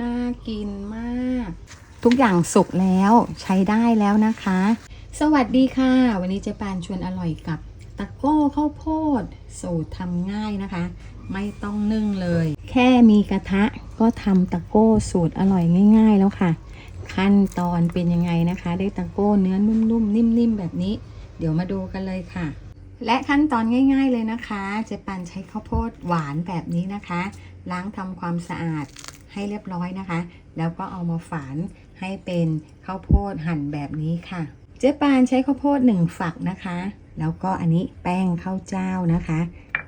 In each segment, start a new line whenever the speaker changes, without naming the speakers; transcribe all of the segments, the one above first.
น่ากินมาก ทุกอย่างสุกแล้วใช้ได้แล้วนะคะ สวัสดีค่ะ วันนี้เจ๊ปานชวนอร่อยกับตะโก้ข้าวโพด สูตรทำง่ายนะคะ ไม่ต้องนึ่งเลย แค่มีกระทะก็ทำตะโก้สูตรอร่อยง่าย ๆ แล้วค่ะ ขั้นตอนเป็นยังไงนะคะ ได้ตะโก้เนื้อนุ่มๆนิ่มๆแบบนี้ เดี๋ยวมาดูกันเลยค่ะ และขั้นตอนง่าย ๆเลยนะคะ เจปันใช้ข้าวโพดหวานแบบนี้นะคะ ล้างทำความสะอาดให้เรียบร้อยนะคะ แล้วก็เอามาฝานให้เป็นข้าวโพดหั่นแบบนี้ค่ะ เจ๊ปานใช้ข้าวโพดหนึ่งฝักนะคะ แล้วก็อันนี้แป้งข้าวเจ้านะคะ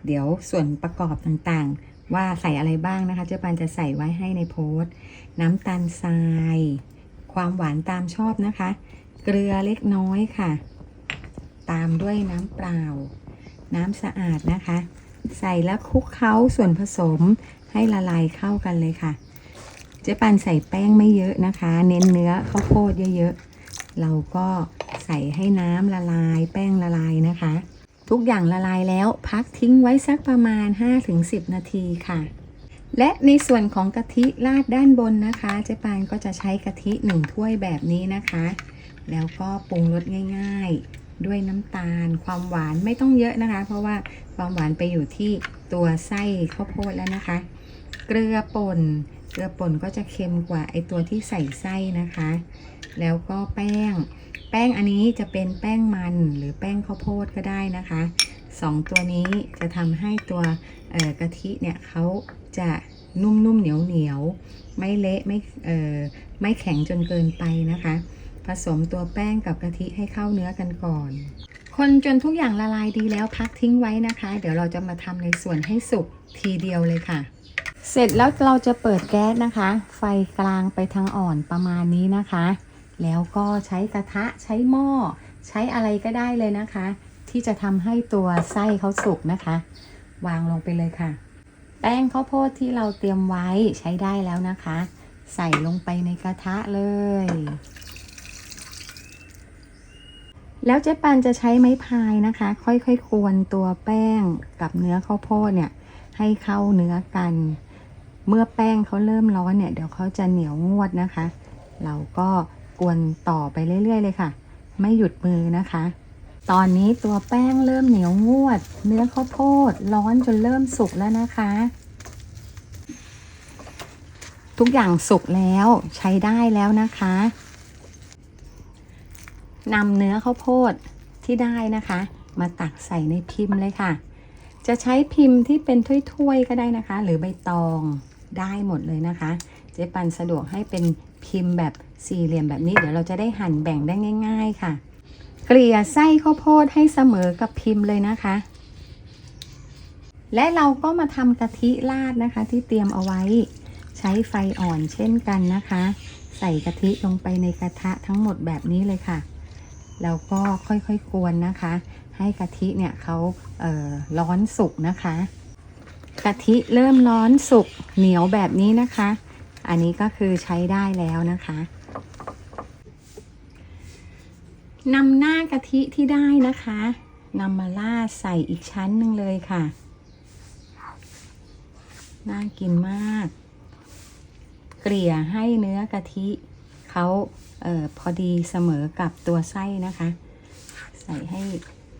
เดี๋ยวส่วนประกอบต่างๆ ว่าใส่อะไรบ้างนะคะ เจ๊ปานจะใส่ไว้ให้ในโพสต์ น้ำตาลทราย ความหวานตามชอบนะคะ เกลือเล็กน้อยค่ะ ตามด้วยน้ำเปล่า น้ำสะอาดนะคะ ใส่แล้วคลุกเคล้าส่วนผสมให้ละลายเข้ากันเลยค่ะ เจ๊ปันใส่แป้งไม่เยอะนะคะ เน้นเนื้อข้าวโพดเยอะๆ เราก็ใส่ให้น้ำละลาย แป้งละลายนะคะ ทุกอย่างละลายแล้วพักทิ้งไว้สักประมาณ 5-10 นาทีค่ะ และในส่วนของกะทิราดด้านบนนะคะเจ๊ปานก็จะใช้กะทิหนึ่งถ้วยแบบนี้นะคะ แล้วก็ปรุงรสง่ายๆ ด้วยน้ำตาล ความหวานไม่ต้องเยอะนะคะ เพราะว่าความหวานไปอยู่ที่ตัวไส้ข้าวโพดแล้วนะคะ เกลือป่น เกลือป่นก็จะเค็มกว่าไอตัวที่ใส่ไส้นะคะ แล้วก็แป้ง แป้งอันนี้จะเป็นแป้งมันหรือแป้งข้าวโพดก็ได้นะคะสองตัวนี้จะทำให้ตัวกะทิเนี่ยเขาจะนุ่มๆเหนียวๆไม่เละไม่ไม่แข็งจนเกินไปนะคะ ผสมตัวแป้งกับกะทิให้เข้าเนื้อกันก่อน คนจนทุกอย่างละลายดีแล้วพักทิ้งไว้นะคะ เดี๋ยวเราจะมาทำในส่วนให้สุกทีเดียวเลยค่ะ เสร็จแล้วเราจะเปิดแก๊สนะคะ ไฟกลางไปทางอ่อนประมาณนี้นะคะ แล้วก็ใช้กระทะใช้หม้อ ใช้อะไรก็ได้เลยนะคะ ที่จะทำให้ตัวไส้เขาสุกนะคะ วางลงไปเลยค่ะ แป้งข้าวโพดที่เราเตรียมไว้ใช้ได้แล้วนะคะ ใส่ลงไปในกระทะเลย แล้วเจ๊ปันจะใช้ไม้พายนะคะ ค่อยๆกวนตัวแป้งกับเนื้อข้าวโพดเนี่ย ให้เข้าเนื้อกัน เมื่อแป้งเขาเริ่มร้อนเนี่ย เดี๋ยวเขาจะเหนียวงวดนะคะ เราก็กวนต่อไปเรื่อย ๆ เลยค่ะ ไม่หยุดมือนะคะ ตอนนี้ตัวแป้งเริ่มเหนียวงวด เนื้อข้าวโพดร้อนจนเริ่มสุกแล้วนะคะ ทุกอย่างสุกแล้วใช้ได้แล้วนะคะ นำเนื้อข้าวโพดที่ได้นะคะ มาตักใส่ในพิมพ์เลยค่ะ จะใช้พิมพ์ที่เป็นถ้วยๆก็ได้นะคะ หรือใบตองได้หมดเลยนะคะ เจ๊ปันสะดวกให้เป็นพิมพ์แบบสี่เหลี่ยมแบบนี้ เดี๋ยวเราจะได้หั่นแบ่งได้ง่าย ๆค่ะ เกลี่ยไส้ข้าวโพดให้เสมอกับพิมพ์เลยนะคะ และเราก็มาทำกะทิราดนะคะที่เตรียมเอาไว้ ใช้ไฟอ่อนเช่นกันนะคะ ใส่กะทิลงไปในกระทะทั้งหมดแบบนี้เลยค่ะ แล้วก็ค่อยๆกวนนะคะ ให้กะทิเนี่ยเขาเอ่อร้อนสุกนะคะ กะทิเริ่มร้อนสุกเหนียวแบบนี้นะคะ อันนี้ก็คือใช้ได้แล้วนะคะนำหน้ากะทิที่ได้นะคะนำมาราดใส่อีกชั้นหนึ่งเลยค่ะ น่ากินมาก เกลี่ยให้เนื้อกะทิ เขาเออพอดีเสมอกับตัวไส้นะคะ ใส่ให้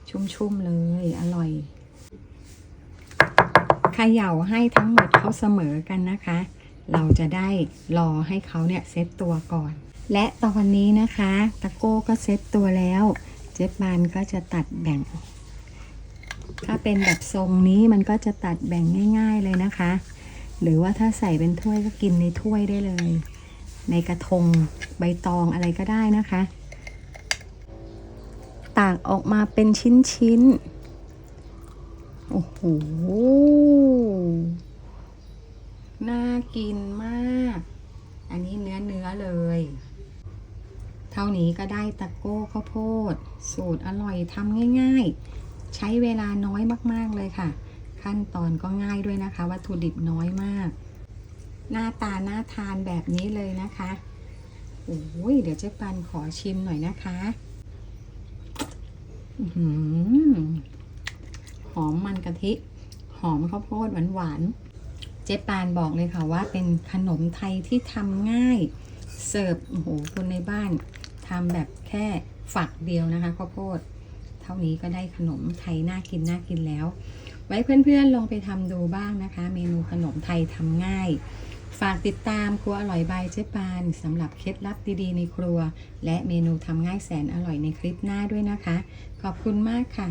ชุ่มๆเลยอร่อยเขย่าให้ทั้งหมดเขาเสมอกันนะคะ เราจะได้รอให้เขาเนี่ยเซตตัวก่อน และตอนนี้นะคะ ตะโก้ก็เซตตัวแล้ว เจ๊บานก็จะตัดแบ่ง ถ้าเป็นแบบทรงนี้มันก็จะตัดแบ่งง่าย ๆเลยนะคะ หรือว่าถ้าใส่เป็นถ้วยก็กินในถ้วยได้เลย ในกระทงใบตองอะไรก็ได้นะคะ ตากออกมาเป็นชิ้นๆ โอ้โห น่ากินมาก อันนี้เนื้อเนื้อเลย เท่านี้ก็ได้ตะโก้ข้าวโพด สูตรอร่อยทำง่ายๆ ใช้เวลาน้อยมากๆเลยค่ะ ขั้นตอนก็ง่ายด้วยนะคะ วัตถุดิบน้อยมาก หน้าตาน่าทานแบบนี้เลยนะคะโอ้ยเดี๋ยวเจ๊ปันขอชิมหน่อยนะคะหอหอมมันกะทิหหอมข้าวโพดหวานๆ เจ๊ปานบอกเลยค่ะว่าเป็นขนมไทยที่ทำง่าย เสิร์ฟโอ้โหคนในบ้านทำแบบแค่ฝักเดียวนะคะข้าวโพด เท่านี้ก็ได้ขนมไทยน่ากินน่ากินแล้ว ไว้เพื่อนๆลองไปทำดูบ้างนะคะ เมนูขนมไทยทำง่าย ฝากติดตามครัวอร่อยบายเจ๊ปานสำหรับเคล็ดลับดีๆในครัว และเมนูทำง่ายแสนอร่อยในคลิปหน้าด้วยนะคะ ขอบคุณมากค่ะ